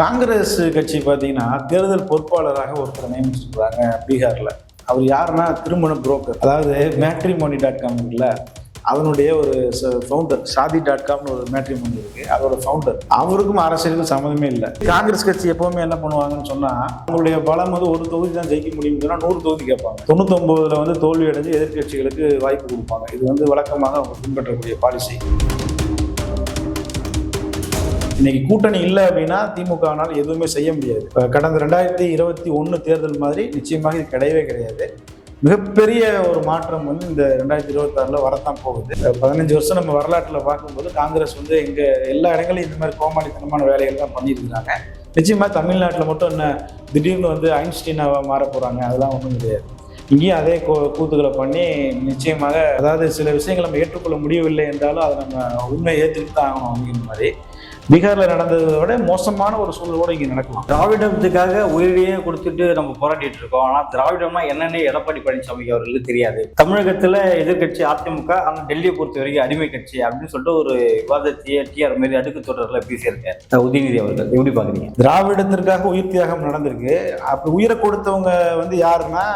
காங்கிரஸ் கட்சி பார்த்தீங்கன்னா தேர்தல் பொறுப்பாளராக ஒருத்தரை நியமிச்சிருக்கிறாங்க பீகாரில். அவர் யாருன்னா திருமண புரோக்கர் அதாவது மேட்ரிமோனி டாட் காம் இருக்குல்ல அதனுடைய ஒரு ஃபவுண்டர் ஷாதி டாட் காம்னு ஒரு மேட்ரிமோனி இருக்கு அதோட ஃபவுண்டர் அவருக்கும் அரசியலுக்கும் சம்மந்தமே இல்லை. காங்கிரஸ் கட்சி எப்பவுமே என்ன பண்ணுவாங்கன்னு சொன்னா அவங்களுடைய பலம் வந்து ஒரு தொகுதி தான் ஜெயிக்க முடியும் சொன்னா நூறு தொகுதி கேட்பாங்க. தொண்ணூத்தொன்பதுல வந்து தோல்வி அடைஞ்சு எதிர்க்கட்சிகளுக்கு வாய்ப்பு கொடுப்பாங்க. இது வந்து வழக்கமாக அவங்க பின்பற்றக்கூடிய பாலிசி இன்னைக்கு கூட்டணி இல்லை அப்படின்னா திமுகனால் எதுவுமே செய்ய முடியாது. கடந்த ரெண்டாயிரத்தி இருபத்தி ஒன்று தேர்தல் மாதிரி நிச்சயமாக இது கிடையவே கிடையாது. மிகப்பெரிய ஒரு மாற்றம் வந்து இந்த ரெண்டாயிரத்தி இருபத்தாறில் வரத்தான் போகுது. பதினஞ்சு வருஷம் நம்ம வரலாற்றில் பார்க்கும்போது காங்கிரஸ் வந்து எங்கள் எல்லா இடங்களையும் இந்த மாதிரி கோமாளித்தனமான வேலைகள் தான் பண்ணியிருக்கிறாங்க. நிச்சயமாக தமிழ்நாட்டில் மட்டும் என்ன திடீர்னு வந்து ஐன்ஸ்டீனாக மாற போகிறாங்க அதெல்லாம் ஒன்றும் கிடையாது. இங்கேயும் அதே கூத்துக்களை பண்ணி நிச்சயமாக அதாவது சில விஷயங்களை நம்ம ஏற்றுக்கொள்ள முடியவில்லை என்றாலும் அதை நம்ம உண்மையை ஏற்றுக்கிட்டு தான் ஆகணும் அப்படிங்கிற மாதிரி. பீகாரில் நடந்ததை விட மோசமான ஒரு சூழலோடு இங்கே நடக்கலாம் திராவிடத்துக்காக உயிரையே கொடுத்துட்டு நம்ம போராடிட்டு இருக்கோம். ஆனா திராவிடம்னா என்னன்னு எடப்பாடி பழனிசாமி அவர்களுக்கு தெரியாது. தமிழகத்துல எதிர்க்கட்சி அதிமுக ஆனா டெல்லியை பொறுத்த வரைக்கும் அடிமை கட்சி அப்படின்னு சொல்லிட்டு ஒரு விவாதத்தையே டிஆர் மாரி அடுக்கு தொடரில் பேசியிருக்காரு. உதயநிதி அவர்கள். எப்படி பாக்குறீங்க திராவிடத்திற்காக உயிர் தியாகம் நடந்திருக்கு. அப்படி உயிரை கொடுத்தவங்க வந்து யாருன்னா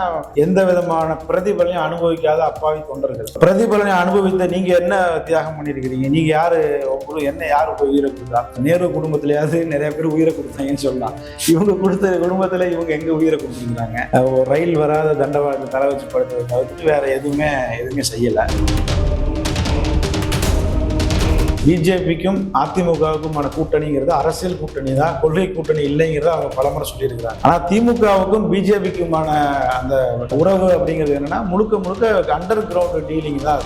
எந்த விதமான பிரதிபலனையும் அனுபவிக்காத அப்பாவி தொண்டர்கள். பிரதிபலனை அனுபவித்த நீங்க என்ன தியாகம் பண்ணியிருக்கிறீங்க? நீங்க யாரு? உங்களுக்கு என்ன யாரு உயிரை கொடுத்தா? நேரு குடும்பத்திலேயாவது நிறைய பேர் உயிரை கொடுத்தாங்கன்னு சொல்லலாம். இவங்க கொடுத்த குடும்பத்தில் இவங்க எங்க உயிரை கொடுத்துருக்குறாங்க ரயில் வராத தண்டவாளத்தை தலை வச்சு படுத்ததை தவிர்த்து வேற எதுவுமே எதுவுமே செய்யலை. பிஜேபிக்கும் அதிமுகவுக்குமான கூட்டணிங்கிறது அரசியல் கூட்டணி தான். கொள்கை கூட்டணி இல்லைங்கிறத அவங்க பலமுறை சொல்லியிருக்கிறாங்க. ஆனால் திமுகவுக்கும் பிஜேபிக்குமான அந்த உறவு அப்படிங்கிறது என்னன்னா முழுக்க முழுக்க அண்டர் கிரவுண்ட் டீலிங் தான்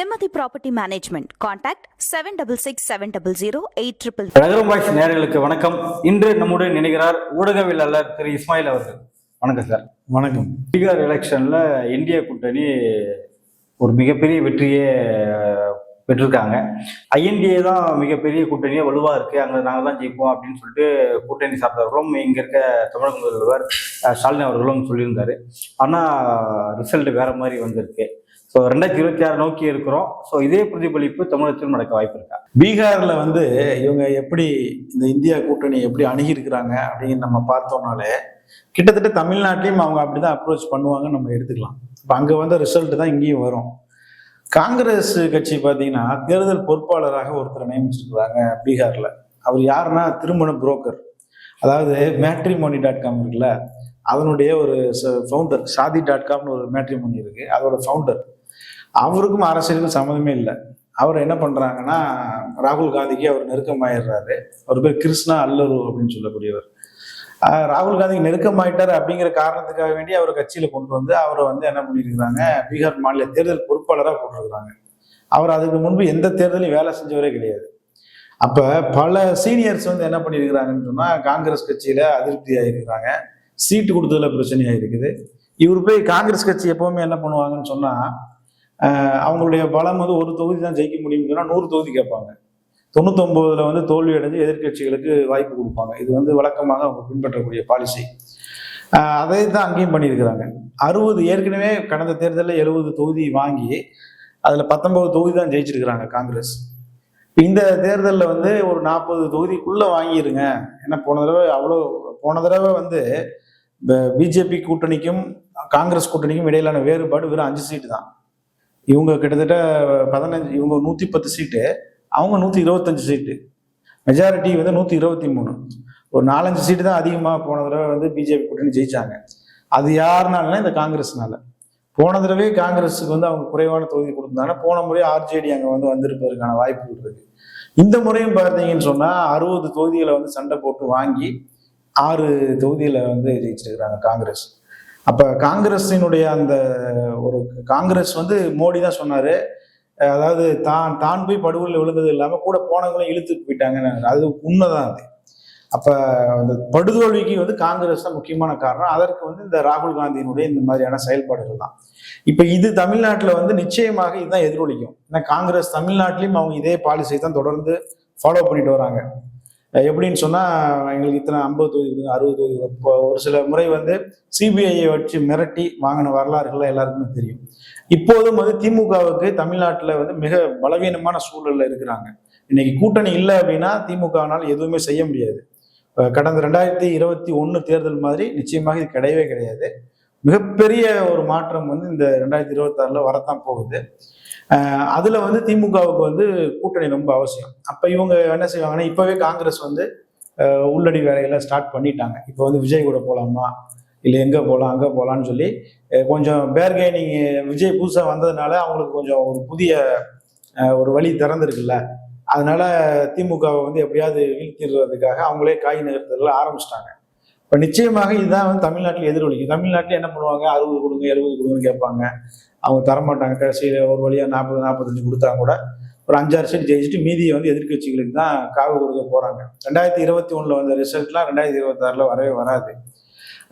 நிம்மதி property management contact seven double six seven double zero eight triple நகரம் வாய்ஸ் நேயர்களுக்கு வணக்கம். இன்று நம்முடன் நினைக்கிறார் ஊடகவியலாளர் திரு இஸ்மாயில் அவர்கள். வணக்கம் சார். வணக்கம். பீகார் எலெக்ஷன்ல இந்திய கூட்டணி ஒரு மிகப்பெரிய வெற்றியை பெற்றிருக்காங்க. ஐஎன்டிஏ தான் மிகப்பெரிய கூட்டணியே வலுவா இருக்கு. அங்க நாங்க தான் ஜெயிப்போம் அப்படின்னு சொல்லிட்டு கூட்டணி சார்ந்தவர்களும் இங்க இருக்க தமிழக முதல்வர் ஸ்டாலின் அவர்களும் சொல்லியிருந்தாரு. ஆனா ரிசல்ட் வேற மாதிரி வந்திருக்கு. ஸோ ரெண்டாயிரத்தி இருபத்தி ஆறு நோக்கி இருக்கிறோம். ஸோ இதே பிரதிபலிப்பு தமிழகத்திலும் நடக்க வாய்ப்பு இருக்கா? பீகாரில் வந்து இவங்க எப்படி இந்த இந்தியா கூட்டணி எப்படி அணுகியிருக்கிறாங்க அப்படின்னு நம்ம பார்த்தோம்னாலே கிட்டத்தட்ட தமிழ்நாட்டிலையும் அவங்க அப்படிதான் அப்ரோச் பண்ணுவாங்கன்னு நம்ம எடுத்துக்கலாம். இப்போ அங்கே வந்த ரிசல்ட் தான் இங்கேயும் வரும். காங்கிரஸ் கட்சி பார்த்தீங்கன்னா தேர்தல் பொறுப்பாளராக ஒருத்தரை நியமிச்சிருக்கிறாங்க பீகாரில். அவர் யாருன்னா திருமண புரோக்கர் அதாவது மேட்ரிமோனி டாட் காம் இருக்குல்ல அதனுடைய ஒரு ஃபவுண்டர் ஷாதி டாட் காம்னு ஒரு மேட்ரிமோனி இருக்குது அதோட ஃபவுண்டர் அவருக்கும் அரசியலுக்கும் சம்மந்தமே இல்லை. அவர் என்ன பண்ணுறாங்கன்னா ராகுல் காந்திக்கு அவர் நெருக்கமாயிடுறாரு. அவர் பேர் கிருஷ்ணா அல்லரு அப்படின்னு சொல்லக்கூடியவர். ராகுல் காந்திக்கு நெருக்கமாயிட்டார் அப்படிங்கிற காரணத்துக்காக வேண்டி அவர் கட்சியில் கொண்டு வந்து அவரை வந்து என்ன பண்ணியிருக்கிறாங்க பீகார் மாநில தேர்தல் பொறுப்பாளராக போட்டிருக்கிறாங்க. அவர் அதுக்கு முன்பு எந்த தேர்தலையும் வேலை செஞ்சவரே கிடையாது. அப்போ பல சீனியர்ஸ் வந்து என்ன பண்ணியிருக்கிறாங்கன்னு சொன்னால் காங்கிரஸ் கட்சியில் அதிருப்தி ஆயிருக்கிறாங்க. சீட்டு கொடுத்ததில் பிரச்சனையாக இருக்குது இவர் போய் காங்கிரஸ் கட்சி எப்போவுமே என்ன பண்ணுவாங்கன்னு சொன்னால் அவங்களுடைய பலம் வந்து ஒரு தொகுதி தான் ஜெயிக்க முடியும் நூறு தொகுதி கேட்பாங்க. தொண்ணூத்தொன்பதுல வந்து தோல்வி அடைஞ்சு எதிர்க்கட்சிகளுக்கு வாய்ப்பு கொடுப்பாங்க. இது வந்து வழக்கமாக அவங்க பின்பற்றக்கூடிய பாலிசி அதை தான் அங்கேயும் பண்ணியிருக்கிறாங்க. அறுபது ஏற்கனவே கடந்த தேர்தலில் எழுபது தொகுதி வாங்கி அதில் பத்தொன்பது தொகுதி தான் ஜெயிச்சிருக்கிறாங்க காங்கிரஸ். இந்த தேர்தலில் வந்து ஒரு நாற்பது தொகுதிக்குள்ளே வாங்கிருங்க. ஏன்னா போன தடவை அவ்வளோ போன தடவை வந்து பிஜேபி கூட்டணிக்கும் காங்கிரஸ் கூட்டணிக்கும் இடையிலான வேறுபாடு வெறும் அஞ்சு சீட்டு தான். இவங்க கிட்டத்தட்ட பதினஞ்சு இவங்க நூற்றி பத்து சீட்டு அவங்க நூற்றி இருபத்தஞ்சு சீட்டு மெஜாரிட்டி வந்து நூற்றி இருபத்தி மூணு ஒரு நாலஞ்சு சீட்டு தான் அதிகமாக போன தடவை வந்து பிஜேபி கூட்டணி ஜெயிச்சாங்க. அது யாருனாலனா இந்த காங்கிரஸ்னால. போன தடவை காங்கிரஸுக்கு வந்து அவங்க குறைவான தொகுதி கொடுத்தாங்க. போன முறை ஆர்ஜேடி அங்கே வந்து வந்திருப்பதற்கான வாய்ப்புகள் இருக்கு இந்த முறையும் பார்த்தீங்கன்னு சொன்னால் அறுபது தொகுதிகளை வந்து சண்டை போட்டு வாங்கி ஆறு தொகுதியில் வந்து ஜெயிச்சிருக்கிறாங்க காங்கிரஸ். அப்போ காங்கிரஸினுடைய அந்த ஒரு காங்கிரஸ் வந்து மோடி தான் சொன்னார். அதாவது தான் தான் போய் படுகொலில் விழுந்தது இல்லாமல் கூட போனவங்களும் இழுத்துட்டு போயிட்டாங்கன்னு அது உண்மைதான் அது. அப்போ அந்த படுதோல்விக்கு வந்து காங்கிரஸ் தான் முக்கியமான காரணம். அதற்கு வந்து இந்த ராகுல் காந்தியினுடைய இந்த மாதிரியான செயல்பாடுகள் தான். இப்போ இது தமிழ்நாட்டில் வந்து நிச்சயமாக இதுதான் எதிரொலிக்கும். ஏன்னா காங்கிரஸ் தமிழ்நாட்டிலையும் அவங்க இதே பாலிசியை தான் தொடர்ந்து ஃபாலோ பண்ணிட்டு வராங்க. எப்படின்னு சொன்னால் எங்களுக்கு இத்தனை ஐம்பது தொகுதி கொடுங்க அறுபது தொகுதி இப்போ ஒரு சில முறை வந்து சிபிஐயை வச்சு மிரட்டி வாங்கின வரலாறுகள்லாம் எல்லாருக்குமே தெரியும். இப்போதும் வந்து திமுகவுக்கு தமிழ்நாட்டில் வந்து மிக பலவீனமான சூழலில் இருக்கிறாங்க. இன்னைக்கு கூட்டணி இல்லை அப்படின்னா திமுகவினால் எதுவுமே செய்ய முடியாது. கடந்த ரெண்டாயிரத்தி இருபத்தி ஒன்று தேர்தல் மாதிரி நிச்சயமாக இது கிடையவே கிடையாது. மிகப்பெரிய ஒரு மாற்றம் வந்து இந்த ரெண்டாயிரத்தி இருபத்தாறில் வரத்தான் போகுது. அதில் வந்து திமுகவுக்கு வந்து கூட்டணி ரொம்ப அவசியம். அப்போ இவங்க என்ன செய்வாங்கன்னா இப்போவே காங்கிரஸ் வந்து உள்ளடி வேலையெல்லாம் ஸ்டார்ட் பண்ணிட்டாங்க. இப்போ வந்து விஜய் கூட போகலாமா இல்லை எங்கே போகலாம் அங்கே போகலான்னு சொல்லி கொஞ்சம் பேர்கெய்னிங் விஜய் புதுசாக வந்ததுனால அவங்களுக்கு கொஞ்சம் ஒரு புதிய ஒரு வழி திறந்துருக்குல்ல. அதனால திமுகவை வந்து எப்படியாவது வீழ்த்திடுறதுக்காக அவங்களே காய் நகர்த்தல ஆரம்பிச்சிட்டாங்க. இப்போ நிச்சயமாக இதுதான் வந்து தமிழ்நாட்டில் எதிரொலிக்கும் தமிழ்நாட்டில் என்ன பண்ணுவாங்க? அறுபது கொடுங்க எழுபது கொடுங்கன்னு கேட்பாங்க. அவங்க தரமாட்டாங்க. கடைசியில் ஒரு வழியாக நாற்பது நாற்பத்தஞ்சு கொடுத்தா கூட ஒரு அஞ்சாறு சீட் ஜெயிச்சுட்டு மீதியை வந்து எதிர்க்கட்சிகளுக்கு தான் காவு கொடுக்க போகிறாங்க ரெண்டாயிரத்தி இருபத்தி ஒன்றில் வந்த ரிசல்ட்லாம் ரெண்டாயிரத்தி இருபத்தாறில் வரவே வராது.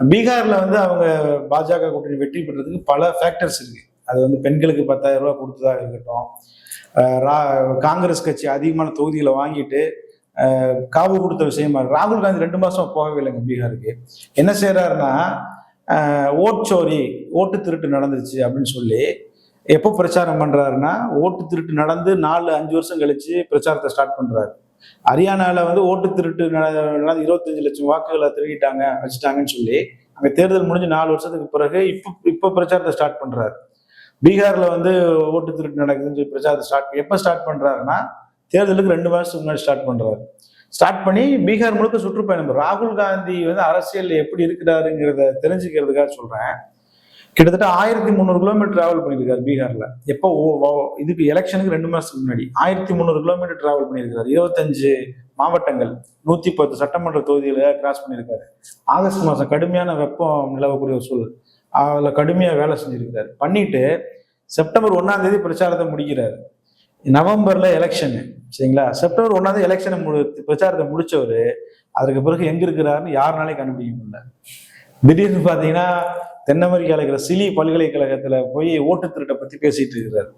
பீகாரில் வந்து அவங்க பாஜக கூட்டணி வெற்றி பெற்றதுக்கு பல ஃபேக்டர்ஸ் இருக்கு. அது வந்து பெண்களுக்கு பத்தாயிரம் ரூபா கொடுத்ததாக இருக்கட்டும். ரா- காங்கிரஸ் கட்சி அதிகமான தொகுதிகளை வாங்கிட்டு காவு கொடுத்த விஷயமா இருக்கு. ராகுல் காந்தி ரெண்டு மாசம் போகவே இல்லைங்க பீகாருக்கு. என்ன செய்யறாருன்னா ஓட் சோரி ஓட்டு திருட்டு நடந்துச்சு அப்படின்னு சொல்லி எப்போ பிரச்சாரம் பண்றாருன்னா ஓட்டு திருட்டு நடந்து நாலு அஞ்சு வருஷம் கழிச்சு பிரச்சாரத்தை ஸ்டார்ட் பண்றாரு. ஹரியானால வந்து ஓட்டு திருட்டு நட- நடந்து இருபத்தஞ்சு லட்சம் வாக்குகளை திருடிட்டாங்க வச்சுட்டாங்கன்னு சொல்லி அங்கே தேர்தல் முடிஞ்சு நாலு வருஷத்துக்கு பிறகு இப்போ இப்போ பிரச்சாரத்தை ஸ்டார்ட் பண்றாரு. பீகார்ல வந்து ஓட்டு திருட்டு நடக்குதுன்னு சொல்லி பிரச்சாரத்தை ஸ்டார்ட் எப்போ ஸ்டார்ட் பண்றாருன்னா தேர்தலுக்கு ரெண்டு மாதத்துக்கு முன்னாடி ஸ்டார்ட் பண்ணுறாரு ஸ்டார்ட் பண்ணி பீகார் முழுக்க சுற்றுப்பயணம் ராகுல் காந்தி வந்து அரசியல் எப்படி இருக்கிறாருங்கிறத தெரிஞ்சுக்கிறதுக்காக சொல்றேன். கிட்டத்தட்ட ஆயிரத்தி முந்நூறு கிலோமீட்டர் டிராவல் பண்ணியிருக்காரு பீகார்ல. எப்போ ஓ- ஓ- இதுக்கு எலெக்ஷனுக்கு ரெண்டு மாசத்துக்கு முன்னாடி. ஆயிரத்தி முந்நூறு கிலோமீட்டர் டிராவல் பண்ணியிருக்காரு. இருபத்தஞ்சு மாவட்டங்கள் நூத்தி பத்து சட்டமன்ற தொகுதிகளை கிராஸ் பண்ணியிருக்காரு. ஆகஸ்ட் மாசம் கடுமையான வெப்பம் நிலவக்கூடிய ஒரு சூழல். அதுல கடுமையா வேலை செஞ்சிருக்கிறாரு. பண்ணிட்டு செப்டம்பர் ஒன்னாம் தேதி பிரச்சாரத்தை முடிக்கிறாரு. நவம்பர்ல எலெக்ஷனு சரிங்களா? செப்டம்பர் ஒன்றாவது எலெக்ஷனை முடி பிரச்சாரத்தை முடித்தவர் அதுக்கு பிறகு எங்கே இருக்கிறாருன்னு யாருனாலே கண்டுபிடிக்க முடியல. திடீர்னு பார்த்தீங்கன்னா தென் இருக்கிற சிலி பல்கலைக்கழகத்தில் போய் ஓட்டு திருட்டை பற்றி பேசிட்டு இருக்கிறாரு.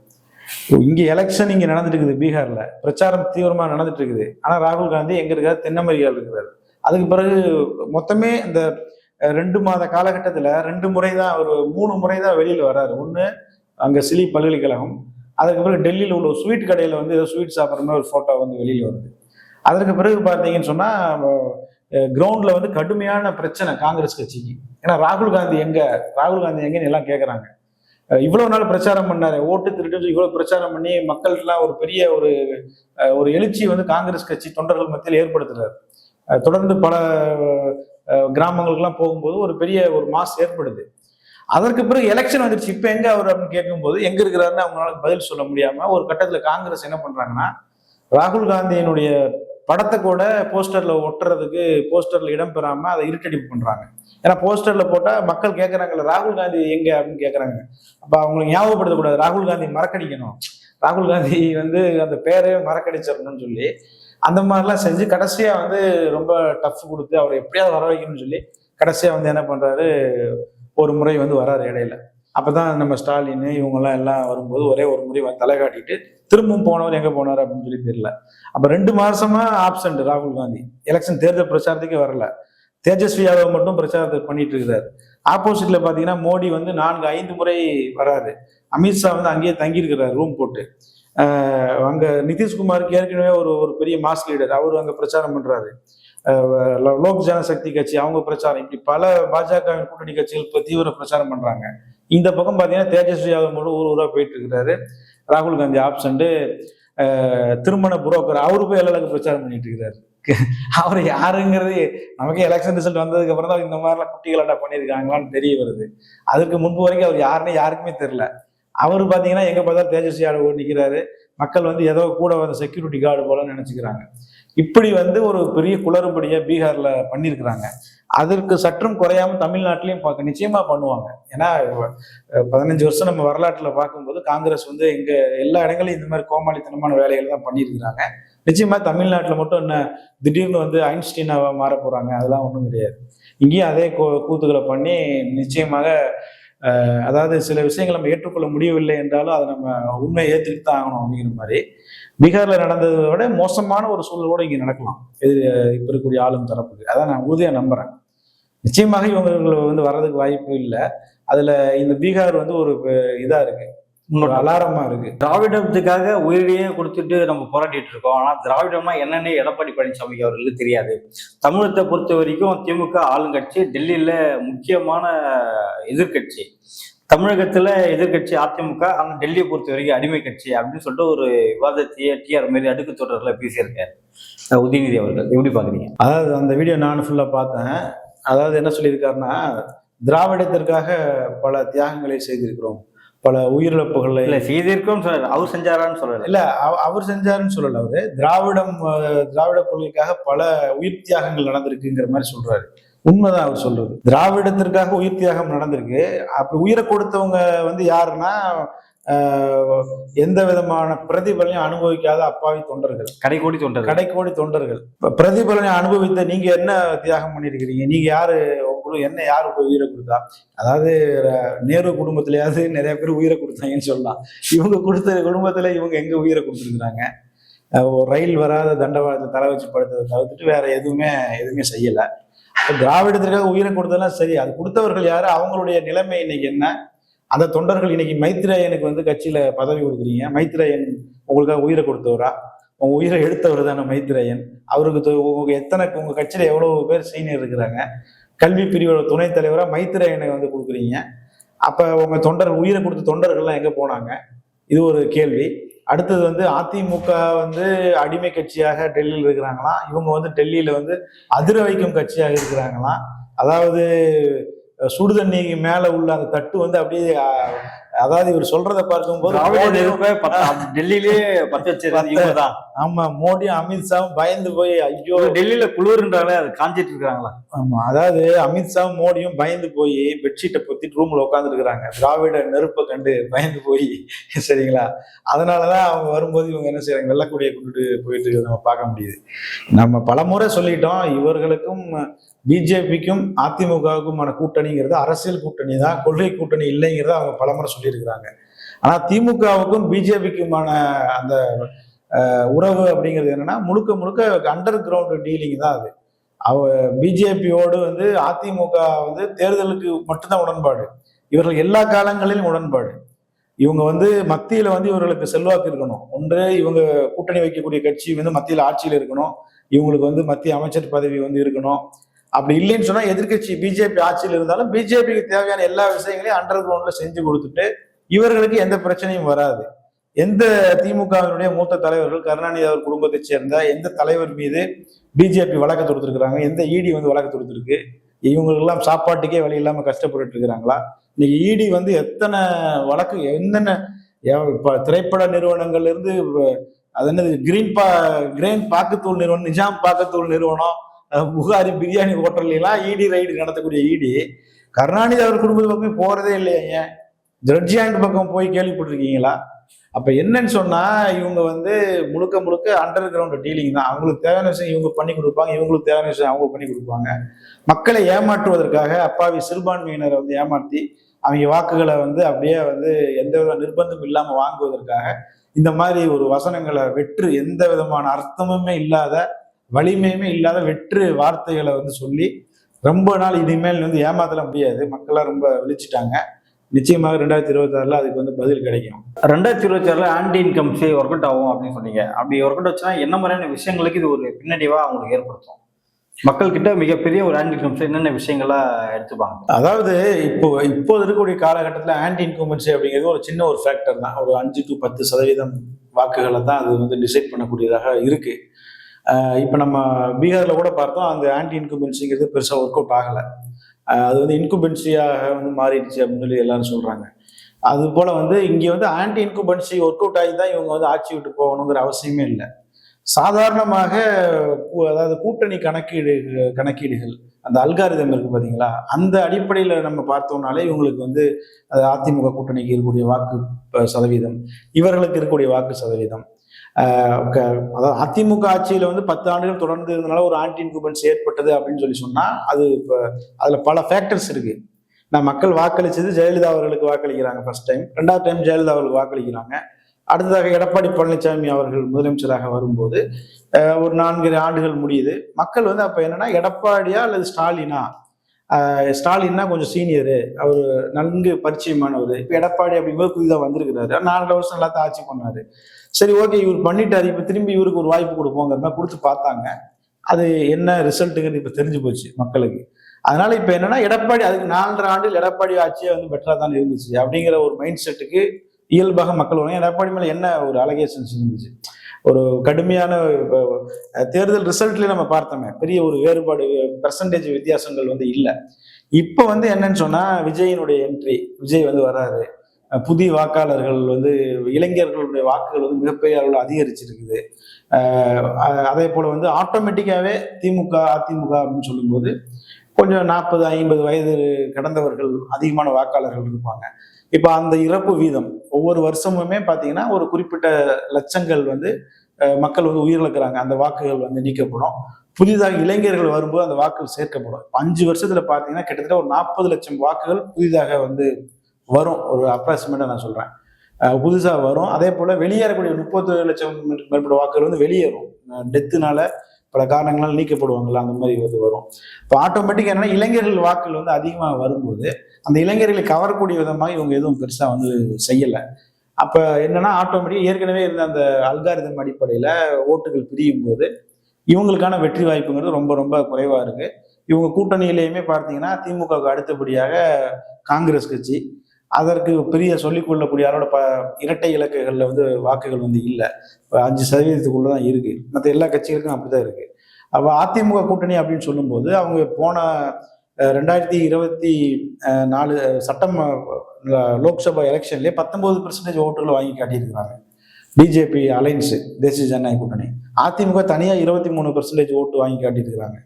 இங்கே எலெக்ஷன் இங்கே நடந்துட்டு இருக்குது பீகாரில். பிரச்சாரம் தீவிரமாக நடந்துட்டு இருக்குது. ஆனால் ராகுல் காந்தி எங்கே இருக்கார்? தென் இருக்கிறார். அதுக்கு பிறகு மொத்தமே இந்த ரெண்டு மாத காலகட்டத்தில் ரெண்டு முறை தான் ஒரு மூணு முறை தான் வெளியில் வராரு. ஒன்று அங்கே சிலி பல்கலைக்கழகம் அதுக்கு பிறகு டெல்லியில் உள்ள ஸ்வீட் கடையில் வந்து ஏதோ ஸ்வீட் சாப்பிட்ற மாதிரி ஒரு ஃபோட்டோ வந்து வெளியில் வருது. அதற்கு பிறகு பார்த்தீங்கன்னு சொன்னால் கிரவுண்டில் வந்து கடுமையான பிரச்சனை காங்கிரஸ் கட்சிக்கு. ஏன்னா ராகுல் காந்தி எங்கே? ராகுல் காந்தி எங்கன்னு எல்லாம் கேட்குறாங்க இவ்வளோ நாள் பிரச்சாரம் பண்ணார். ஓட்டு திருட்டு இவ்வளோ பிரச்சாரம் பண்ணி மக்கள்லாம் ஒரு பெரிய ஒரு ஒரு எழுச்சி வந்து காங்கிரஸ் கட்சி தொண்டர்கள் மத்தியில் ஏற்படுத்துறாரு. தொடர்ந்து பல கிராமங்களுக்கெல்லாம் போகும்போது ஒரு பெரிய ஒரு மாஸ் ஏற்படுது. அதற்கு பிறகு எலெக்ஷன் வந்துருச்சு. இப்போ எங்க அவர் அப்படின்னு கேட்கும்போது எங்க இருக்கிறாருன்னு அவங்களால பதில் சொல்ல முடியாம ஒரு கட்டத்தில் காங்கிரஸ் என்ன பண்றாங்கன்னா ராகுல் காந்தியினுடைய படத்தை கூட போஸ்டர்ல ஒட்டுறதுக்கு போஸ்டர்ல இடம் பெறாம அதை இருட்டடிப்பு பண்றாங்க. ஏன்னா போஸ்டர்ல போட்டா மக்கள் கேட்கறாங்கல்ல ராகுல் காந்தி எங்க அப்படின்னு கேட்கறாங்க அப்ப அவங்களுக்கு ஞாபகப்படுத்தக்கூடாது ராகுல் காந்தி மறக்கடிக்கணும். ராகுல் காந்தி வந்து அந்த பேரே மறக்கடிச்சிடணும்னு சொல்லி அந்த மாதிரிலாம் செஞ்சு கடைசியா வந்து ரொம்ப டஃப் கொடுத்து அவரை எப்படியாவது வர வைக்கணும்னு சொல்லி கடைசியா வந்து என்ன பண்றாரு ஒரு முறை வந்து வராரு இடையில. அப்பதான் நம்ம ஸ்டாலின் இவங்கெல்லாம் எல்லாம் வரும்போது ஒரே ஒரு முறை வந்து தலை காட்டிட்டு திரும்பவும் போனவர் எங்க போனார்? அப்படின்னு சொல்லி தெரியல. அப்ப ரெண்டு மாசமா ஆப்சண்ட் ராகுல் காந்தி. எலெக்ஷன் தேர்தல் பிரச்சாரத்துக்கே வரல. தேஜஸ்வி யாதவ் மட்டும் பிரச்சாரத்தை பண்ணிட்டு இருக்கிறார் ஆப்போசிட்ல பாத்தீங்கன்னா மோடி வந்து நான்கு ஐந்து முறை வராரு. அமித்ஷா வந்து அங்கேயே தங்கி இருக்கிறார் ரூம் போட்டு. அங்க நிதிஷ்குமாருக்கு ஏற்கனவே ஒரு ஒரு பெரிய மாஸ் லீடர் அவர் அங்க பிரச்சாரம் பண்றாரு. லோக் ஜனசக்தி கட்சி அவங்க பிரச்சாரம். இப்படி பல பாஜகவின் கூட்டணி கட்சிகள் இப்போ தீவிர பிரச்சாரம் பண்றாங்க. இந்த பக்கம் பார்த்தீங்கன்னா தேஜஸ்வி யாதவ் முழு ஊர் ஊராக போயிட்டு இருக்கிறாரு. ராகுல் காந்தி ஆப்ஷன்ட்டு திருமண புரோக்கர் அவரு போய் எல்லாருக்கும் பிரச்சாரம் பண்ணிட்டு இருக்கிறாரு. அவர் யாருங்கிறது நமக்கே எலெக்ஷன் ரிசல்ட் வந்ததுக்கு அப்புறம் தான் இந்த மாதிரிலாம் குட்டிகளாட்டா பண்ணியிருக்காங்களான்னு தெரிய வருது. அதுக்கு முன்பு வரைக்கும் அவர் யாருன்னு யாருக்குமே தெரியல. அவர் பார்த்தீங்கன்னா எங்க பார்த்தாலும் தேஜஸ்வி யாதவ் நிற்கிறாரு மக்கள் வந்து ஏதோ கூட வந்து செக்யூரிட்டி கார்டு போலன்னு நினைச்சுக்கிறாங்க. இப்படி வந்து ஒரு பெரிய குளறுபடியை பீகார்ல பண்ணியிருக்கிறாங்க. அதற்கு சற்றும் குறையாம தமிழ்நாட்டிலையும் பார்க்க நிச்சயமா பண்ணுவாங்க. ஏன்னா பதினஞ்சு வருஷம் நம்ம வரலாற்றுல பார்க்கும்போது காங்கிரஸ் வந்து எங்க எல்லா இடங்களையும் இந்த மாதிரி கோமாளித்தனமான வேலைகள் தான் பண்ணியிருக்கிறாங்க. நிச்சயமா தமிழ்நாட்டில் மட்டும் என்ன திடீர்னு வந்து ஐன்ஸ்டீனாவா மாற போறாங்க அதெல்லாம் ஒன்றும் கிடையாது. இங்கேயும் அதே கூத்துக்களை பண்ணி நிச்சயமாக அதாவது சில விஷயங்கள் நம்ம ஏற்றுக்கொள்ள முடியவில்லை என்றாலும் அதை நம்ம உண்மையை ஏற்றுக்கிட்டு தான் ஆகணும் அப்படிங்கிற மாதிரி பீகாரில் நடந்ததை விட மோசமான ஒரு சூழலோட இங்கே நடக்கலாம். இது இப்போ இருக்கக்கூடிய ஆளும் தரப்புக்கு. அதான் நான் உறுதியாக நம்புகிறேன் நிச்சயமாக இவங்க வந்து வர்றதுக்கு வாய்ப்பு இல்லை. அதில் இந்த பீகார் வந்து ஒரு இதாக இருக்குது ஒரு அலாரமா இருக்கு. திராவிடத்துக்காக உயிரையே கொடுத்துட்டு நம்ம போராடிட்டு இருக்கோம். ஆனா திராவிடம்னா என்னன்னு எடப்பாடி பழனிசாமி அவர்களுக்கு தெரியாது. தமிழகத்தை பொறுத்த வரைக்கும் திமுக ஆளுங்கட்சி டெல்லியில முக்கியமான எதிர்க்கட்சி. தமிழகத்துல எதிர்க்கட்சி அதிமுக ஆனா டெல்லியை பொறுத்த வரைக்கும் அடிமை கட்சி அப்படின்னு சொல்லிட்டு ஒரு விவாதத்தையே டிஆர் மாரி அடுக்கு தொடர்ல பேசியிருக்காரு. உதயநிதி அவர்கள். எப்படி பாக்குறீங்க? அதாவது அந்த வீடியோ நான் ஃபுல்லா பார்த்தேன். அதாவது என்ன சொல்லியிருக்காருன்னா திராவிடத்திற்காக பல தியாகங்களை செய்திருக்கிறோம். பல உயிரிழப்புகளை இல்ல செய்திருக்கோம்னு சொல்றாரு அவர் செஞ்சாரான்னு சொல்றாரு இல்ல அவ- அவர் செஞ்சாருன்னு சொல்லல அவரு. திராவிடம் திராவிட கொள்கைக்காக பல உயிர் தியாகங்கள் நடந்திருக்குங்கிற மாதிரி சொல்றாரு. உண்மைதான் அவர் சொல்றது. திராவிடத்திற்காக உயிர் தியாகம் நடந்திருக்கு. அப்படி உயிரை கொடுத்தவங்க வந்து யாருன்னா எந்த விதமான பிரதிபலனையும் அனுபவிக்காத அப்பாவி தொண்டர்கள். கடைகோடி தோன்றது கடைக்கோடி தொண்டர்கள். பிரதிபலனை அனுபவித்த நீங்க என்ன தியாகம் பண்ணிருக்கிறீங்க? நீங்க யாரு? உங்களுக்கு என்ன யார் போய் உயிரை கொடுத்தா? அதாவது நேரு குடும்பத்திலேயாவது நிறைய பேர் உயிரை கொடுத்தாங்கன்னு சொல்லலாம். இவங்க கொடுத்த குடும்பத்தில் இவங்க எங்கே உயிரை கொடுத்துருக்குறாங்க? ரயில் வராத தண்டவாளத்தை தலை வச்சு படுத்ததை தவிர்த்துட்டு வேற எதுவுமே எதுவுமே செய்யலை. திராவிடத்திற்காக உயிரை கொடுத்ததெல்லாம் சரி. அது கொடுத்தவர்கள் யாரு? அவங்களுடைய நிலைமை இன்னைக்கு என்ன? அந்த தொண்டர்கள் இன்னைக்கு மைத்ரேயனுக்கு வந்து கட்சியில பதவி கொடுக்குறீங்க. மைத்ரேயன் உங்களுக்காக உயிரை கொடுத்தவரா? உங்க உயிரை எடுத்தவர் தானே மைத்ரேயன்? அவருக்கு தொ- உங்க எத்தனை உங்க கட்சியில எவ்வளவு பேர் சீனியர் இருக்கிறாங்க? கல்வி பிரிவோட துணைத் தலைவராக மைத்ரேயனை வந்து கொடுக்குறீங்க. அப்போ உங்கள் தொண்டர் உயிரை கொடுத்த தொண்டர்கள்லாம் எங்கே போனாங்க? இது ஒரு கேள்வி. அடுத்தது வந்து அதிமுக வந்து அடிமை கட்சியாக டெல்லியில் இருக்கிறாங்களாம் இவங்க வந்து டெல்லியில் வந்து அதிர வைக்கும் கட்சியாக இருக்கிறாங்களாம் அதாவது சுடுதண்ணிக்கு மேலே உள்ள அந்த தட்டு வந்து அப்படியே அதாவது இவர் சொல்றதை பார்க்கும்போது டெல்லியிலேயே பத்த வச்சிருக்காங்க ஆமா மோடியும் அமித்ஷாவும் பயந்து போய் ஐயோ. டெல்லியில குளிர்ன்றாலே அது காஞ்சிட்டு இருக்காங்களா ஆமா அதாவது அமித்ஷாவும் மோடியும் பயந்து போய் பெட்ஷீட்டை பொத்திட்டு ரூம்ல உட்காந்துட்டு இருக்கிறாங்க. திராவிட நெருப்பை கண்டு பயந்து போய் சரிங்களா? அதனாலதான் அவங்க வரும்போது இவங்க என்ன செய்றாங்க? வெள்ளக்கூடியை கொண்டுட்டு போயிட்டு இருக்கிறத நம்ம பார்க்க முடியுது. நம்ம பலமுறை சொல்லிட்டோம் இவர்களுக்கும் பிஜேபிக்கும் அதிமுகவுக்குமான கூட்டணிங்கிறது அரசியல் கூட்டணி தான் கொள்கை கூட்டணி இல்லைங்கிறத அவங்க பலமுறை சொல்லியிருக்கிறாங்க. ஆனால் திமுகவுக்கும் பிஜேபிக்குமான அந்த உறவு அப்படிங்கிறது என்னன்னா முழுக்க முழுக்க அண்டர் கிரவுண்டு டீலிங் தான் அது. அவ பிஜேபியோடு வந்து அதிமுக வந்து தேர்தலுக்கு மட்டும்தான் உடன்பாடு. இவர்கள் எல்லா காலங்களிலும் உடன்பாடு. இவங்க வந்து மத்தியில் வந்து இவர்களுக்கு செல்வாக்கு இருக்கணும். ஒன்று இவங்க கூட்டணி வைக்கக்கூடிய கட்சி வந்து மத்தியில் ஆட்சியில் இருக்கணும். இவங்களுக்கு வந்து மத்திய அமைச்சர் பதவி வந்து இருக்கணும். அப்படி இல்லைன்னு சொன்னா எதிர்க்கட்சி பிஜேபி ஆட்சியில் இருந்தாலும் பிஜேபிக்கு தேவையான எல்லா விஷயங்களையும் அண்டர் கிரவுண்ட்ல செஞ்சு கொடுத்துட்டு இவர்களுக்கு எந்த பிரச்சனையும் வராது. எந்த திமுகவினுடைய மூத்த தலைவர்கள் கருணாநிதி அவர் குடும்பத்தை சேர்ந்த எந்த தலைவர் மீது பிஜேபி வழக்கு தொடுத்திருக்கிறாங்க எந்த இடி வந்து வழக்கு தொடுத்திருக்கு இவங்களுக்கெல்லாம் சாப்பாட்டுக்கே வழி இல்லாம கஷ்டப்பட்டுட்டு இருக்கிறாங்களா? இன்னைக்கு இடி வந்து எத்தனை வழக்கு என்னென்ன இப்ப திரைப்பட நிறுவனங்கள்ல இருந்து அது என்னது கிரீன் பா கிரீன் பாக்குத்தூள் நிறுவனம் நிஜாம் பாக்குத்தூள் நிறுவனம் புகாரி பிரியாணி ஹோட்டல்ல எல்லாம் இடி ரைடு நடத்தக்கூடிய இடி. கருணாநிதி அவர் குடும்பத்து பக்கம் போறதே இல்லையா ஏன்? ஜட்ஜியாண்ட் பக்கம் போய் கேள்விப்பட்டிருக்கீங்களா? அப்ப என்னன்னு சொன்னா இவங்க வந்து முழுக்க முழுக்க அண்டர் கிரவுண்ட் டீலிங் தான். அவங்களுக்கு தேவையான விஷயம் இவங்க பண்ணி கொடுப்பாங்க இவங்களுக்கு தேவையான விஷயம் அவங்க பண்ணி கொடுப்பாங்க. மக்களை ஏமாற்றுவதற்காக அப்பாவி சிறுபான்மையினரை வந்து ஏமாற்றி அவங்க வாக்குகளை வந்து அப்படியே வந்து எந்த வித நிர்பந்தம் இல்லாம வாங்குவதற்காக இந்த மாதிரி ஒரு வசனங்களை வெற்று எந்த விதமான அர்த்தமுமே இல்லாத வலிமையுமே இல்லாத வெற்று வார்த்தைகளை வந்து சொல்லி ரொம்ப நாள் இனிமேல் வந்து ஏமாத்தல முடியாது. மக்கள்லாம் ரொம்ப விழிச்சிட்டாங்க. நிச்சயமாக ரெண்டாயிரத்தி இருபத்தாறுல அதுக்கு வந்து பதில் கிடைக்கும். ரெண்டாயிரத்தி இருபத்தி ஆறுல ஆன்டி இன்கம்ஸே ஒர்க் அவுட் ஆகும் அப்படின்னு சொன்னீங்க. அப்படி ஒர்க் அவுட் ஆச்சுன்னா என்ன மாதிரியான விஷயங்களுக்கு இது ஒரு பின்னடைவா அவங்களுக்கு ஏற்படுத்தும்? மக்கள்கிட்ட மிகப்பெரிய ஒரு ஆன்டி இன்கம்ஸ் என்னென்ன விஷயங்களா எடுத்துப்பாங்க? அதாவது இப்போ இப்போது இருக்கக்கூடிய காலகட்டத்தில் ஆன்டி இன்கம்பன்சி அப்படிங்கிறது ஒரு சின்ன ஒரு ஃபேக்டர் தான். ஒரு அஞ்சு டு பத்து சதவீதம் வாக்குகளை தான் அது வந்து டிசைட் பண்ணக்கூடியதாக இருக்குது இப்போ நம்ம பீகாரில் கூட பார்த்தோம் அந்த ஆன்டி இன்குபென்சிங்கிறது பெருசாக ஒர்க் அவுட் ஆகலை அது வந்து இன்குபென்சியாக வந்து மாறிடுச்சு அப்படின்னு சொல்லி எல்லாரும் சொல்கிறாங்க அது போல் வந்து இங்கே வந்து ஆன்டி இன்குபென்சி ஒர்க் அவுட் ஆகி தான் இவங்க வந்து ஆட்சி விட்டு போகணுங்கிற அவசியமே இல்லை. சாதாரணமாக கூ- அதாவது கூட்டணி கணக்கீடு கணக்கீடுகள் அந்த அல்காரிதம் இருக்கு பார்த்தீங்களா அந்த அடிப்படையில் நம்ம பார்த்தோம்னாலே இவங்களுக்கு வந்து அது அதிமுக கூட்டணிக்கு இருக்கக்கூடிய வாக்கு சதவீதம் இவர்களுக்கு இருக்கக்கூடிய வாக்கு சதவீதம். அதாவது அதிமுக ஆட்சியில் வந்து பத்து ஆண்டுகள் தொடர்ந்து இருந்தனால ஒரு ஆன்டி இன்குபன்ஸ் ஏற்பட்டது அப்படின்னு சொல்லி சொன்னால் அது இப்போ அதில் பல ஃபேக்டர்ஸ் இருக்கு. நான் மக்கள் வாக்களிச்சது ஜெயலலிதா அவர்களுக்கு வாக்களிக்கிறாங்க ஃபர்ஸ்ட் டைம் ரெண்டாவது டைம் ஜெயலலிதா அவர்களுக்கு வாக்களிக்கிறாங்க. அடுத்ததாக எடப்பாடி பழனிசாமி அவர்கள் முதலமைச்சராக வரும்போது ஒரு நான்கு ஆண்டுகள் முடியுது. மக்கள் வந்து அப்போ என்னன்னா எடப்பாடியா அல்லது ஸ்டாலினா? ஸ்டாலின்னா கொஞ்சம் சீனியரு. அவர் நன்கு பரிச்சயமானவர். இப்போ எடப்பாடி அப்படிங்கும்போது புதிதாக வந்திருக்கிறாரு. நாலரை வருஷம் எல்லாத்தையும் ஆட்சி பண்ணார். சரி ஓகே இவர் பண்ணிட்டாரு. இப்போ திரும்பி இவருக்கு ஒரு வாய்ப்பு கொடுப்போங்கிற மாதிரி கொடுத்து பார்த்தாங்க. அது என்ன ரிசல்ட்டுங்கிறது இப்போ தெரிஞ்சு போச்சு மக்களுக்கு. அதனால இப்போ என்னன்னா எடப்பாடி அதுக்கு நாலரை ஆண்டில் எடப்பாடி ஆட்சியே வந்து பெட்டராக தான் இருந்துச்சு. அப்படிங்கிற ஒரு மைண்ட் செட்டுக்கு இயல்பாக மக்கள் வருவாங்க எடப்பாடி மேலே என்ன ஒரு அலகேஷன்ஸ் இருந்துச்சு? ஒரு கடுமையான தேர்தல் ரிசல்ட்லேயே நம்ம பார்த்தோமே பெரிய ஒரு வேறுபாடு பெர்சன்டேஜ் வித்தியாசங்கள் வந்து இல்லை. இப்போ வந்து என்னன்னு சொன்னா விஜயினுடைய என்ட்ரி விஜய் வந்து வராரு. புதிய வாக்காளர்கள் வந்து இளைஞர்களுடைய வாக்குகள் வந்து மிகப்பெரிய அளவில் அதிகரிச்சிருக்குது. அதே போல வந்து ஆட்டோமேட்டிக்காவே திமுக அதிமுக அப்படின்னு சொல்லும்போது கொஞ்சம் நாற்பது ஐம்பது வயது கடந்தவர்கள் அதிகமான வாக்காளர்கள் இருப்பாங்க. இப்போ அந்த இறப்பு வீதம் ஒவ்வொரு வருஷமுமே பார்த்தீங்கன்னா ஒரு குறிப்பிட்ட லட்சங்கள் வந்து மக்கள் வந்து உயிரிழக்கிறாங்க. அந்த வாக்குகள் வந்து நீக்கப்படும். புதிதாக இளைஞர்கள் வரும்போது அந்த வாக்குகள் சேர்க்கப்படும். அஞ்சு வருஷத்துல பார்த்தீங்கன்னா கிட்டத்தட்ட ஒரு நாற்பது லட்சம் வாக்குகள் புதிதாக வந்து வரும். ஒரு அப்ராக்சிமேட்டாக நான் சொல்கிறேன் புதுசாக வரும். அதே போல் வெளியேறக்கூடிய முப்பத்தி லட்சம் மேற்பட்ட வாக்குகள் வந்து வெளியேறும் டெத்துனால பல காரணங்களால் நீக்கப்படுவாங்களா அந்த மாதிரி வந்து வரும். இப்போ ஆட்டோமேட்டிக்காக என்னென்னா இளைஞர்கள் வாக்குகள் வந்து அதிகமாக வரும்போது அந்த இளைஞர்களை கவரக்கூடிய விதமாக இவங்க எதுவும் பெருசாக வந்து செய்யலை. அப்போ என்னன்னா ஆட்டோமேட்டிக் ஏற்கனவே இருந்த அந்த அல்காரிதம் அடிப்படையில் ஓட்டுகள் பிரியும் போது இவங்களுக்கான வெற்றி வாய்ப்புங்கிறது ரொம்ப ரொம்ப குறைவாக இருக்கு. இவங்க கூட்டணியிலையுமே பார்த்தீங்கன்னா திமுகவுக்கு அடுத்தபடியாக காங்கிரஸ் கட்சி. அதற்கு பெரிய சொல்லிக் கொள்ளக்கூடிய அளவோட ப இரட்டை இலக்குகளில் வந்து வாக்குகள் வந்து இல்லை. அஞ்சு சதவீதத்துக்குள்ளே தான் இருக்குது மற்ற எல்லா கட்சிகளுக்கும் அப்படி தான் இருக்குது அப்போ அதிமுக கூட்டணி அப்படின்னு சொல்லும்போது அவங்க போன ரெண்டாயிரத்தி இருபத்தி நாலு சட்டம் லோக்சபா எலெக்ஷன்லேயே பத்தொன்பது பெர்சன்டேஜ் ஓட்டுகளை வாங்கி காட்டியிருக்கிறாங்க. பிஜேபி அலைன்ஸு தேசிய ஜனநாயக கூட்டணி. அதிமுக தனியாக இருபத்தி மூணு பெர்சன்டேஜ் ஓட்டு வாங்கி காட்டியிருக்கிறாங்க.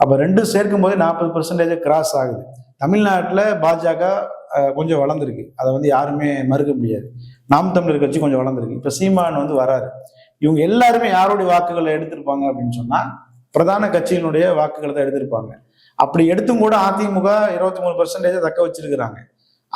அப்போ ரெண்டும் சேர்க்கும் போதே நாற்பது பெர்சன்டேஜ் கிராஸ் ஆகுது. தமிழ்நாட்டில் பாஜக கொஞ்சம் வளர்ந்துருக்கு. அதை வந்து யாருமே மறுக்க முடியாது. நாம் தமிழர் கட்சி கொஞ்சம் வளர்ந்துருக்கு. இப்போ சீமான் வந்து வராரு. இவங்க எல்லாருமே யாருடைய வாக்குகளை எடுத்திருப்பாங்க அப்படின்னு சொன்னால் பிரதான கட்சியினுடைய வாக்குகளை தான் எடுத்திருப்பாங்க. அப்படி எடுத்தும் கூட அதிமுக இருபத்தி மூணு பர்சன்டேஜ் தக்க வச்சிருக்கிறாங்க.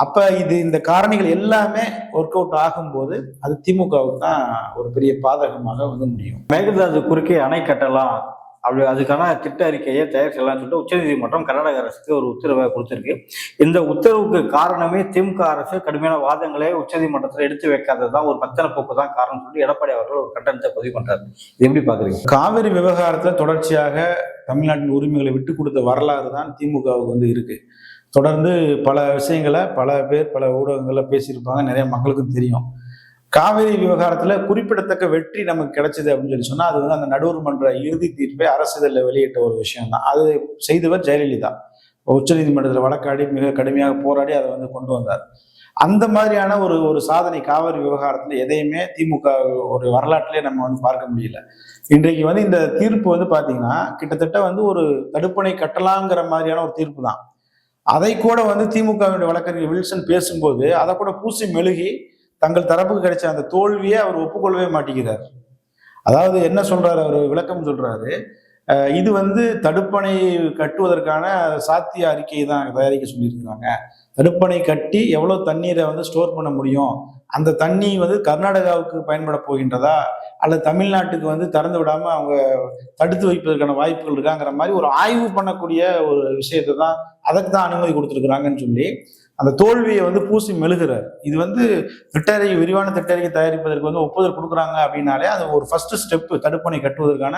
அப்ப இது இந்த காரணிகள் எல்லாமே ஒர்க் அவுட் ஆகும்போது அது திமுகவுக்கு தான் ஒரு பெரிய பாதகமாக வந்து முடியும். மேகதாது குறுக்கே அணை கட்டலாம். அப்படி அதுக்கான திட்ட அறிக்கையை தயார் செய்யலாம்னு சொல்லிட்டு உச்சநீதிமன்றம் கர்நாடக அரசுக்கு ஒரு உத்தரவை கொடுத்திருக்கு. இந்த உத்தரவுக்கு காரணமே திமுக அரசு கடுமையான வாதங்களை உச்சநீதிமன்றத்தில் எடுத்து வைக்காதது தான் ஒரு பத்தன போக்கு தான் காரணம் சொல்லி எடப்பாடி அவர்கள் ஒரு கட்டணத்தை பதிவு பண்றாரு. இது எப்படி பாக்குறீங்க? காவிரி விவகாரத்துல தொடர்ச்சியாக தமிழ்நாட்டின் உரிமைகளை விட்டு கொடுத்த வரலாறு தான் திமுகவுக்கு வந்து இருக்கு. தொடர்ந்து பல விஷயங்களை பல பேர் பல ஊடகங்களில் பேசியிருப்பாங்க நிறைய மக்களுக்கும் தெரியும். காவிரி விவகாரத்துல குறிப்பிடத்தக்க வெற்றி நமக்கு கிடைச்சது அப்படின்னு சொல்லி சொன்னா அது வந்து அந்த நடுவர் மன்ற இறுதி தீர்ப்பை அரசிதழில் வெளியிட்ட ஒரு விஷயம் தான் அது செய்தவர் ஜெயலலிதா. உச்சநீதிமன்றத்தில் வழக்காடி மிக கடுமையாக போராடி அதை வந்து கொண்டு வந்தார். அந்த மாதிரியான ஒரு ஒரு சாதனை காவிரி விவகாரத்துல எதையுமே திமுக ஒரு வரலாற்றிலே நம்ம வந்து பார்க்க முடியல. இன்றைக்கு வந்து இந்த தீர்ப்பு வந்து பாத்தீங்கன்னா கிட்டத்தட்ட வந்து ஒரு தடுப்பணை கட்டலாங்கிற மாதிரியான ஒரு தீர்ப்பு தான் அதை கூட வந்து திமுகவினுடைய வழக்கறிஞர் வில்சன் பேசும்போது அதை கூட பூசி மெழுகி தங்கள் தரப்புக்கு கிடைச்ச அந்த தோல்வியை அவர் ஒப்புக்கொள்ளவே மாட்டேங்கிறார். அதாவது என்ன சொல்றாரு அவர்? விளக்கம் சொல்றாரு. இது வந்து தடுப்பணை கட்டுவதற்கான சாத்திய அறிக்கையை தான் தயாரிக்க சொல்லியிருக்கிறாங்க. தடுப்பணை கட்டி எவ்வளவு தண்ணீரை வந்து ஸ்டோர் பண்ண முடியும்? அந்த தண்ணி வந்து கர்நாடகாவுக்கு பயன்பட போகின்றதா? அல்லது தமிழ்நாட்டுக்கு வந்து திறந்து விடாம அவங்க தடுத்து வைப்பதற்கான வாய்ப்புகள் இருக்காங்கிற மாதிரி ஒரு ஆய்வு பண்ணக்கூடிய ஒரு விஷயத்தை தான் அதுக்கு தான் அனுமதி கொடுத்துருக்குறாங்கன்னு சொல்லி அந்த தோல்வியை வந்து பூசி மெழுகிறார். இது வந்து திட்டறிக்கை விரிவான திட்டறிக்கை தயாரிப்பதற்கு வந்து ஒப்புதல் கொடுக்குறாங்க அப்படின்னாலே அது ஒரு ஃபர்ஸ்ட் ஸ்டெப்பு தடுப்பணை கட்டுவதற்கான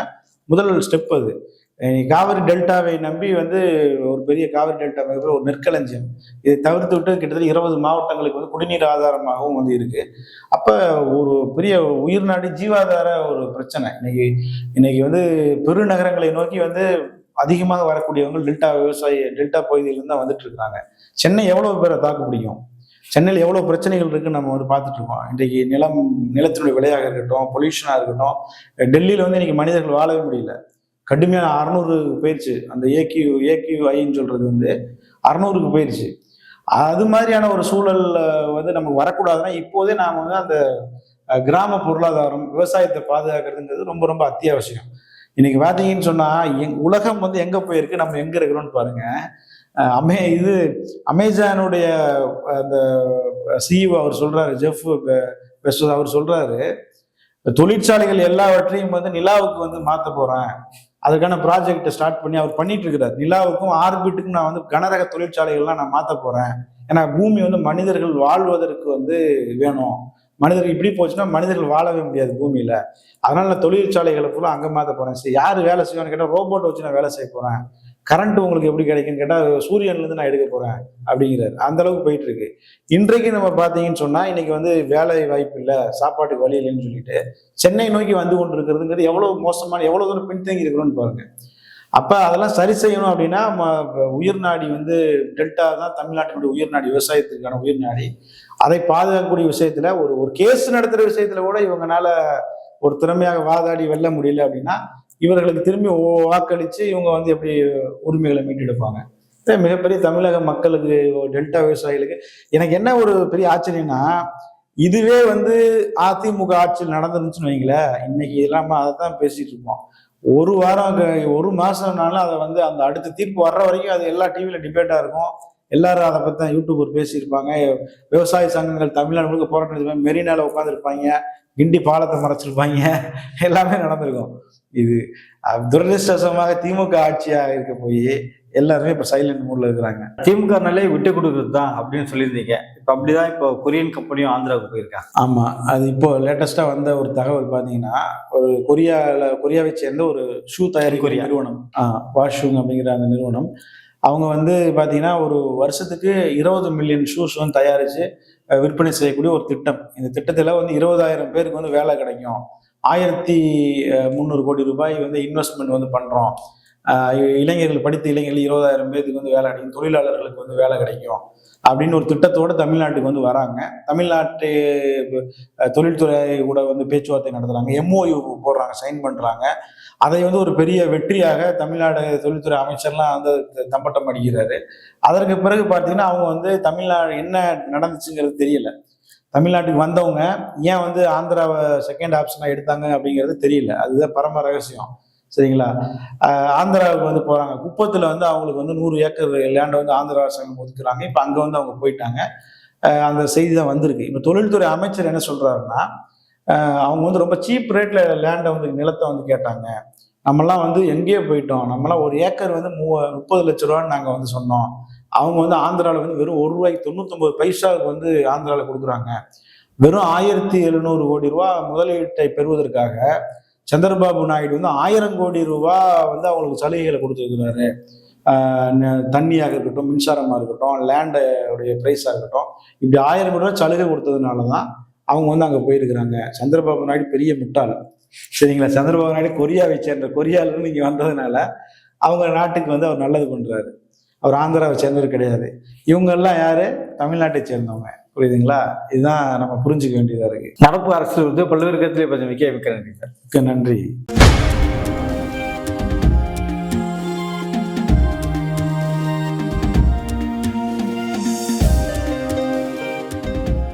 முதல் ஸ்டெப் அது. காவிரி டெல்டாவை நம்பி வந்து ஒரு பெரிய காவிரி டெல்டா மிகப்பெரிய ஒரு நெற்களஞ்சியம். இதை தவிர்த்து விட்டு கிட்டத்தட்ட இருபது மாவட்டங்களுக்கு வந்து குடிநீர் ஆதாரமாகவும் வந்து இருக்கு. அப்போ ஒரு பெரிய உயிர்நாடி ஜீவாதார ஒரு பிரச்சனை. இன்னைக்கு இன்னைக்கு வந்து பெருநகரங்களை நோக்கி வந்து அதிகமாக வரக்கூடியவங்க டெல்டா விவசாய டெல்டா பகுதியிலேருந்து தான் வந்துட்டு இருக்காங்க சென்னை எவ்வளோ பேரை தாக்கு பிடிக்கும்? சென்னையில் எவ்வளோ பிரச்சனைகள் இருக்குன்னு நம்ம வந்து பார்த்துட்டு இருக்கோம். இன்றைக்கு நிலம் நிலத்தினுடைய விலையாக இருக்கட்டும் பொல்யூஷனாக இருக்கட்டும் டெல்லியில் வந்து இன்றைக்கி மனிதர்கள் வாழவே முடியல. கடுமையான அறநூறு போயிடுச்சு அந்த ஏக்யூ ஏக்யூஐன்னு ஐன்னு வந்து அறநூறுக்கு போயிடுச்சு அது மாதிரியான ஒரு சூழல் வந்து நமக்கு வரக்கூடாதுன்னா இப்போதே நாம் வந்து அந்த கிராம பொருளாதாரம் விவசாயத்தை பாதுகாக்கிறதுங்கிறது ரொம்ப ரொம்ப அத்தியாவசியம். இன்னைக்கு பார்த்தீங்கன்னு சொன்னா எங் உலகம் வந்து எங்க போயிருக்கு நம்ம எங்க இருக்கிறோம்னு பாருங்க. அமே இது அமேசானுடைய அந்த சிஇஓ அவர் சொல்றாரு ஜெஃப் பெஸ்டோஸ் அவர் சொல்றாரு தொழிற்சாலைகள் எல்லாவற்றையும் வந்து நிலாவுக்கு வந்து மாத்த போறேன். அதுக்கான ப்ராஜெக்டை ஸ்டார்ட் பண்ணி அவர் பண்ணிட்டு இருக்கிறார். நிலாவுக்கும் ஆர்பிட்டுக்கும் நான் வந்து கனரக தொழிற்சாலைகள்லாம் நான் மாற்ற போறேன். ஏன்னா பூமி வந்து மனிதர்கள் வாழ்வதற்கு வந்து வேணும். மனிதர்கள் இப்படி போச்சுன்னா மனிதர்கள் வாழவே முடியாது பூமியில. அதனால நான் தொழிற்சாலைகளை ஃபுல்லாக அங்கே மாற்ற போறேன். சரி யார் வேலை செய்வான்னு கேட்டால் ரோபோட்டை வச்சு நான் வேலை செய்ய போறேன். கரண்ட் உங்களுக்கு எப்படி கிடைக்குன்னு கேட்டால் சூரியன்லேருந்து நான் எடுக்க போகிறேன் அப்படிங்கிறாரு. அந்த அளவுக்கு போயிட்டு இருக்கு. இன்றைக்கு நம்ம பார்த்தீங்கன்னு சொன்னால் இன்னைக்கு வந்து வேலை வாய்ப்பு இல்லை சாப்பாட்டுக்கு வழி இல்லைன்னு சொல்லிட்டு சென்னை நோக்கி வந்து கொண்டு இருக்கிறதுங்கிறது எவ்வளோ மோசமான எவ்வளோ தூரம் பின்தங்கி இருக்கிறோன்னு பாருங்க. அப்போ அதெல்லாம் சரி செய்யணும் அப்படின்னா ம- உயிர் நாடி வந்து டெல்டா தான் தமிழ்நாட்டினுடைய உயிர் நாடி விவசாயத்துக்கான உயிர் நாடி. அதை பாதுகாக்கக்கூடிய விஷயத்தில் ஒரு ஒரு கேஸ் நடத்துகிற விஷயத்தில் கூட இவங்கனால ஒரு திறமையாக வாதாடி வெல்ல முடியல அப்படின்னா இவர்களுக்கு திரும்பி வாக்களித்து இவங்க வந்து எப்படி உரிமைகளை மீட்டெடுப்பாங்க. மிகப்பெரிய தமிழக மக்களுக்கு டெல்டா விவசாயிகளுக்கு எனக்கு என்ன ஒரு பெரிய ஆச்சரியம்னா இதுவே வந்து அதிமுக ஆட்சியில் நடந்துருந்துச்சுன்னு வைங்களேன் இன்னைக்கு இல்லாமல் அதை தான் பேசிகிட்டு இருப்போம். ஒரு வாரம் ஒரு மாசம்னாலும் அதை வந்து அந்த அடுத்த தீர்ப்பு வர்ற வரைக்கும் அது எல்லா டிவியில டிபேட்டா இருக்கும். எல்லாரும் அதை பத்தி தான் யூடியூபர் பேசியிருப்பாங்க. விவசாய சங்கங்கள் தமிழ்நாடு முழுக்க போராட்டம் மெரினால உட்காந்துருப்பாங்க கிண்டி பாலத்தை மறைச்சிருப்பாங்க. எல்லாமே நடந்திருக்கும். இது அஹ், திமுக ஆட்சியாக இருக்க போய் எல்லாருமே இப்ப சைலண்ட் மூட்ல இருக்கிறாங்க. திமுகனாலே விட்டு கொடுக்குறது தான் அப்படின்னு சொல்லியிருந்தீங்க. இப்போ அப்படிதான் இப்போ கொரியன் கம்பெனியும் ஆந்திராவுக்கு போயிருக்காங்க. ஆமா. அது இப்போ லேட்டஸ்டா வந்த ஒரு தகவல் பாத்தீங்கன்னா ஒரு கொரியால கொரியாவை சேர்ந்த ஒரு ஷூ தயாரிக்கிற. நிறுவனம். வாஷூங் அப்படிங்கிற அந்த நிறுவனம். அவங்க வந்து பாத்தீங்கன்னா ஒரு வருஷத்துக்கு இருபது மில்லியன் ஷூஸ் வந்து தயாரிச்சு அஹ், விற்பனை செய்யக்கூடிய ஒரு திட்டம். இந்த திட்டத்துல வந்து இருபதாயிரம் பேருக்கு வந்து வேலை கிடைக்கும். ஆயிரத்தி முந்நூறு கோடி ரூபாய் வந்து இன்வெஸ்ட்மெண்ட் வந்து பண்றோம். அஹ், இளைஞர்கள் படித்த இளைஞர்கள் இருபதாயிரம் பேருக்கு வந்து வேலை கிடைக்கும் தொழிலாளர்களுக்கு வந்து வேலை கிடைக்கும் அப்படின்னு ஒரு திட்டத்தோட தமிழ்நாட்டுக்கு வந்து வராங்க. தமிழ்நாட்டு தொழில்துறை கூட வந்து பேச்சுவார்த்தை நடத்துகிறாங்க எம்ஓயு போடுறாங்க சைன் பண்ணுறாங்க அதை வந்து ஒரு பெரிய வெற்றியாக தமிழ்நாடு தொழில்துறை அமைச்சர்லாம் வந்து தம்பட்டம் அடிக்கிறாரு. அதற்கு பிறகு பார்த்தீங்கன்னா அவங்க வந்து தமிழ்நாடு என்ன நடந்துச்சுங்கிறது தெரியல. தமிழ்நாட்டுக்கு வந்தவங்க ஏன் வந்து ஆந்திராவை செகண்ட் ஆப்ஷனாக எடுத்தாங்க அப்படிங்கிறது தெரியல. அதுதான் பரம ரகசியம். சரிங்களா? ஆந்திராவுக்கு வந்து போகிறாங்க குப்பத்தில் வந்து அவங்களுக்கு வந்து நூறு ஏக்கர் லேண்டை வந்து ஆந்திரா அரசாங்கம் ஒதுக்குறாங்க. இப்போ அங்கே வந்து அவங்க போயிட்டாங்க. அந்த செய்தி தான் வந்திருக்கு. இப்போ தொழில்துறை அமைச்சர் என்ன சொல்கிறாருன்னா அவங்க வந்து ரொம்ப சீப் ரேட்டில் லேண்டை வந்து நிலத்தை வந்து கேட்டாங்க. நம்மலாம் வந்து எங்கேயோ போயிட்டோம். நம்மலாம் ஒரு ஏக்கர் வந்து மூ முப்பது லட்ச ரூபான்னு நாங்கள் வந்து சொன்னோம். அவங்க வந்து ஆந்திராவில் வந்து வெறும் ஒரு ரூபாய்க்கு தொண்ணூத்தொம்பது பைசாவுக்கு வந்து ஆந்திராவில் கொடுக்குறாங்க. வெறும் ஆயிரத்தி எழுநூறு கோடி ரூபா முதலீட்டை பெறுவதற்காக சந்திரபாபு நாயுடு வந்து ஆயிரம் கோடி ரூபா வந்து அவங்களுக்கு சலுகைகளை கொடுத்துருக்கிறாரு. ந- தண்ணியாக இருக்கட்டும் மின்சாரமாக இருக்கட்டும் லேண்டோடைய ப்ரைஸாக இருக்கட்டும். இப்படி ஆயிரம் கோடி ரூபா சலுகை கொடுத்ததுனால தான் அவங்க வந்து அங்கே போயிருக்கிறாங்க. சந்திரபாபு நாயுடு பெரிய முட்டாள். சரிங்களா? சந்திரபாபு நாயுடு கொரியாவை சேர்ந்த கொரியாவிலிருந்து இங்கே வந்ததுனால அவங்க நாட்டுக்கு வந்து அவர் நல்லது பண்ணுறாரு அவர் ஆந்திராவை சேர்ந்தவர் கிடையாது. இவங்கெல்லாம் யார் யாரு? தமிழ்நாட்டை சேர்ந்தவங்க. புரியுதுங்களா? இதுதான் நம்ம புரிஞ்சுக்க வேண்டியதா இருக்கு. நடப்பு அரசு வந்து பல்வேறு கருத்துல இப்போ மிக்க மிக்க நன்றி. சார் மிக்க நன்றி.